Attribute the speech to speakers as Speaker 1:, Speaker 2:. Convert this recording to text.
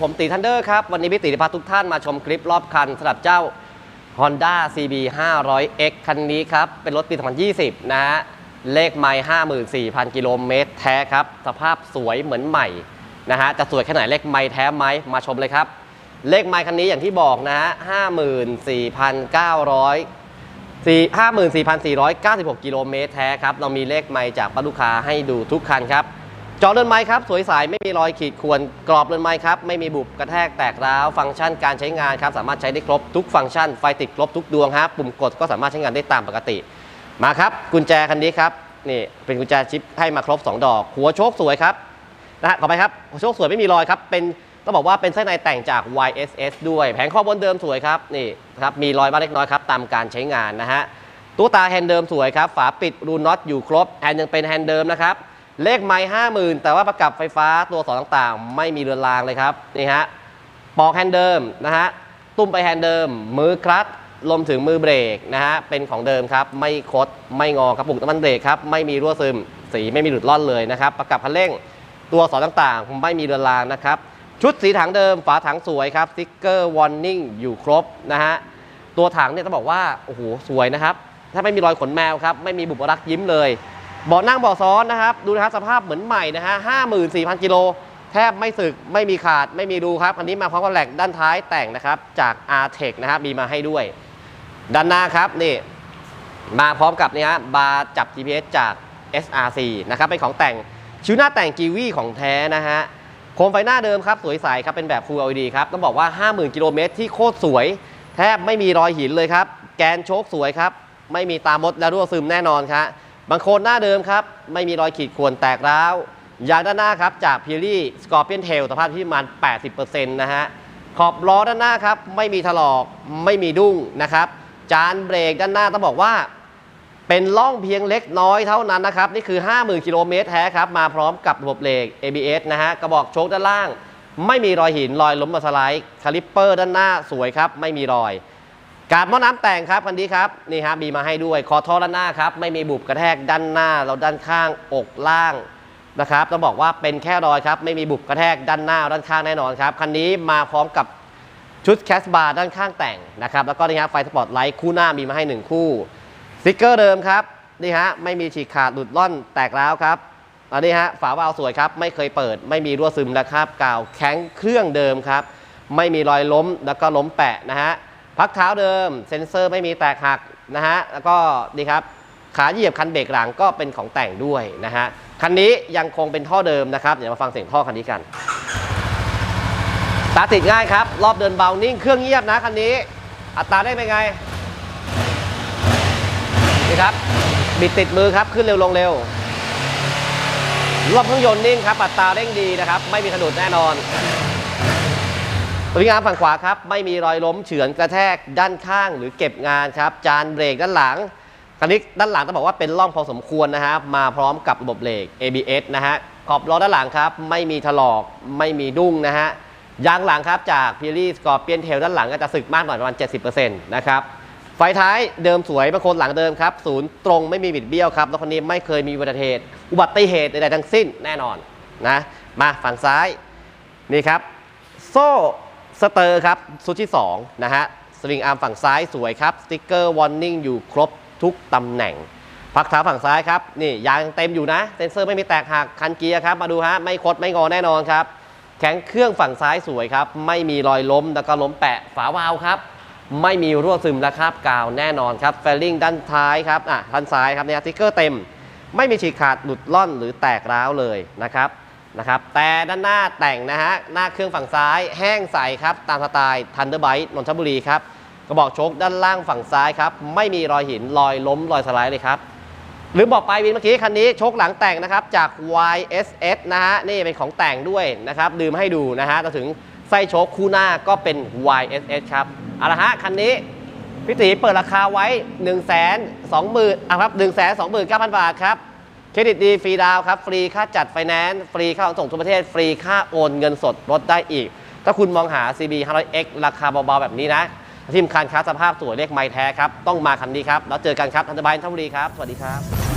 Speaker 1: ผมตีทันเดอร์ครับ วันนี้พี่ตีจะพาทุกท่านมาชมคลิปรอบคันสำหรับเจ้า Honda CB 500X คันนี้ครับ เป็นรถปี 2020 นะฮะ เลขไมล์54,000 กิโลเมตรแท้ครับ สภาพสวยเหมือนใหม่นะฮะ จะสวยแค่ไหนเลขไมล์แท้ไหมมาชมเลยครับ เลขไมล์คันนี้อย่างที่บอกนะฮะ 54,900 54,496 กิโลเมตรแท้ครับ เรามีเลขไมล์จากป้าลูกค้าให้ดูทุกคันครับ จอเรือนไม้ครับสวยใสไม่มีรอยขีดข่วนกรอบเรือนไม้ครับไม่มีบุบกระแทกแตกร้าวฟังก์ชันการใช้งานครับสามารถใช้ได้ครบทุกฟังก์ชันไฟติดครบทุกดวงครับปุ่มกดก็สามารถใช้งานได้ตามปกติ มาครับ กุญแจคันนี้ครับนี่เป็นกุญแจชิปให้มาครบ 2 ดอก หัวโชคสวยครับนะฮะขอไปครับหัวโชคสวยไม่มีรอยครับเป็นต้องบอกว่าเป็นไส้ในแต่งจาก YSS ด้วย แผงข้อบนเดิมสวยครับนี่ครับมีรอยบ้างเล็กน้อยครับตามการใช้งานนะฮะตัวตาแฮนด์เดิมสวยครับฝาปิดรูน็อตอยู่ครบแฮนด์ยังเป็นแฮนด์เดิมนะครับ เลขไม้ห้าหมื่นแต่ว่าประกับไฟฟ้าตัวสอนต่างๆ ไม่มีเรือนรางเลยครับนี่ฮะปอกแฮนเดิมนะฮะตุ้มไปแฮนเดิม มือคลัตช์รวมถึงมือเบรกนะฮะเป็นของเดิมครับ ไม่คดไม่งอครับปุ่มน้ำมันเบรกครับไม่มีรั่วซึม สีไม่มีหลุดล่อนเลยนะครับประกับคันเร่งตัวสอนต่างๆ ไม่มีเรือนรางนะครับชุดสีถังเดิมฝาถังสวยครับสติ๊กเกอร์วอร์นิ่งอยู่ครบนะฮะตัวถังเนี่ยต้องบอกว่าโอ้โหสวยนะครับถ้าไม่มีรอยขนแมวครับไม่มีบุบรักยิ้มเลย เบาะนั่งเบาะซ้อนนะครับ ดูนะครับสภาพเหมือนใหม่นะฮะ54,000กิโลแทบไม่สึกไม่มีขาดไม่มีรูครับ อันนี้มาพร้อมกับแหลกด้านท้ายแต่งนะครับ จาก r t e c นะครับมีมาให้ด้วย ด้านหน้าครับนี่มาพร้อมกับนี่ฮะบาร์จับ GPS จาก SRC นะครับเป็นของแต่งชิ้วหน้าแต่งกีวีของแท้นะฮะโคมไฟหน้าเดิมครับ สวยใสครับเป็นแบบ Full LED ครับต้องบอกว่า 50,000 กิโลเมตรที่โคตรสวย แทบไม่มีรอยหินเลยครับ แกนโชคสวยครับ ไม่มีตามดและรั่วซึมแน่นอนครับ บางโคนหน้าเดิมครับ ไม่มีรอยขีดข่วนแตกร้าวยางด้านหน้าครับ จากพิลี่สกอร์เปียนเทลสภาพที่ประมาณ 80%นะฮะขอบล้อด้านหน้าครับ ไม่มีถลอกไม่มีดุ้งนะครับ จานเบรกด้านหน้าต้องบอกว่า เป็นล่องเพียงเล็กน้อยเท่านั้นนะครับ นี่คือ 50,000กิโลเมตรแท้ครับ มาพร้อมกับระบบเบรก ABS นะฮะกระบอกโชคด้านล่าง ไม่มีรอยหินรอยล้มมาสไลด์คาลิปเปอร์ด้านหน้าสวยครับ ไม่มีรอย กาบหม้อน้ำแต่งครับคันนี้ครับนี่ฮะมีมาให้ด้วยคอท่อด้านหน้าครับไม่มีบุบกระแทกด้านหน้าแล้วด้านข้างอกล่างนะครับต้องบอกว่าเป็นแค่รอยครับไม่มีบุบกระแทกด้านหน้าด้านข้างแน่นอนครับคันนี้มาพร้อมกับชุดแคสบาร์ด้านข้างแต่งนะครับแล้วก็นี่ฮะไฟสปอตไลท์คู่หน้ามีมาให้หนึ่งคู่สติกเกอร์เดิมครับนี่ฮะไม่มีฉีกขาดหลุดล่อนแตกร้าวครับอันนี้ฮะฝาวาล์วสวยครับไม่เคยเปิด ไม่มีรั่วซึมนะครับกาวแข็งเครื่องเดิมครับไม่มีรอยล้มแล้วก็ล้มแปะนะฮะ พักเท้าเดิม เซ็นเซอร์ไม่มีแตกหักนะฮะแล้วก็นี่ครับขาเหยียบคันเบรกหลังก็เป็นของแต่งด้วยนะฮะคันนี้ยังคงเป็นท่อเดิมนะครับเดี๋ยวมาฟังเสียงท่อคันนี้กันตาติดง่ายครับ รอบเดินเบานิ่งเครื่องเงียบนะคันนี้ อัตราได้เป็นไงนี่ครับบิดติดมือครับขึ้นเร็วลงเร็วรอบเครื่องยนต์นิ่งครับอัตราเร่งดีนะครับ ไม่มีสะดุดแน่นอน สวิงอาร์มฝั่งขวาครับ ไม่มีรอยล้มเฉือนกระแทกด้านข้างหรือเก็บงานครับ จานเบรกด้านหลังคันนี้ด้านหลังต้องบอกว่าเป็นร่องพอสมควรนะครับ มาพร้อมกับระบบเบรก ABS นะฮะขอบล้อด้านหลังครับ ไม่มีถลอกไม่มีดุ้งนะฮะยางหลังครับจากพิลี่สกอร์เปียนเทลด้านหลังก็จะสึกมากหน่อยประมาณ 70%นะครับไฟท้ายเดิมสวยบางคนหลังเดิมครับศูนย์ตรงไม่มีบิดเบี้ยวครับแล้วคนนี้ไม่เคยมีอุบัติเหตุอุบัติเหตุใดๆทั้งสิ้นแน่นอนนะมาฝั่งซ้ายนี่ครับ โซ่ สเตอร์ครับชุดที่2นะฮะสวิงอาร์มฝั่งซ้ายสวยครับสติ๊กเกอร์วอร์นิ่งอยู่ครบทุกตำแหน่งพักเท้าฝั่งซ้ายครับนี่ยางเต็มอยู่นะเซนเซอร์ไม่มีแตกหักคันเกียร์ครับมาดูฮะไม่คดไม่งอแน่นอนครับแข็งเครื่องฝั่งซ้ายสวยครับไม่มีรอยล้มแล้วก็ล้มแปะฝาวาล์วครับไม่มีรั่วซึมและคราบกาวแน่นอนครับแฟลลิ่งด้านท้ายครับอะด้านซ้ายครับเนี่ยสติ๊กเกอร์เต็ม ไม่มีฉีกขาดหลุดล่อนหรือแตกร้าวเลยนะครับ นะครับแต่ด้านหน้าแต่งนะฮะหน้าเครื่องฝั่งซ้ายแห้งใสครับตามสไตล์ทันเดอร์ไบต์นนทบุรีครับกระบอกโชคด้านล่างฝั่งซ้ายครับไม่มีรอยหินรอยล้มรอยสไลด์เลยครับหรือบอกไปวินเมื่อกี้คันนี้โชคหลังแต่งนะครับจาก YSS นะฮะนี่เป็นของแต่งด้วยนะครับลืมให้ดูนะฮะเราถึงไส้โชคคู่หน้าก็เป็น YSS ครับเอาละฮะคันนี้พี่ตีเปิดราคาไว้ 1 2 0 0 0 0อะครับ1 2 9 0 0 0 บาทครับ เครดิตดีฟรีดาวครับ ฟรีค่าจัดไฟแนนซ์ฟรีค่าขนส่งทั่วประเทศ ฟรีค่าโอนเงินสดลดได้อีก ถ้าคุณมองหา CB 500X ราคาเบาๆ แบบนี้นะทีมคันค้าสภาพสวยเลขไม้แท้ครับ ต้องมาคันนี้ครับ แล้วเจอกันครับทันตบายทัพบุรีครับ สวัสดีครับ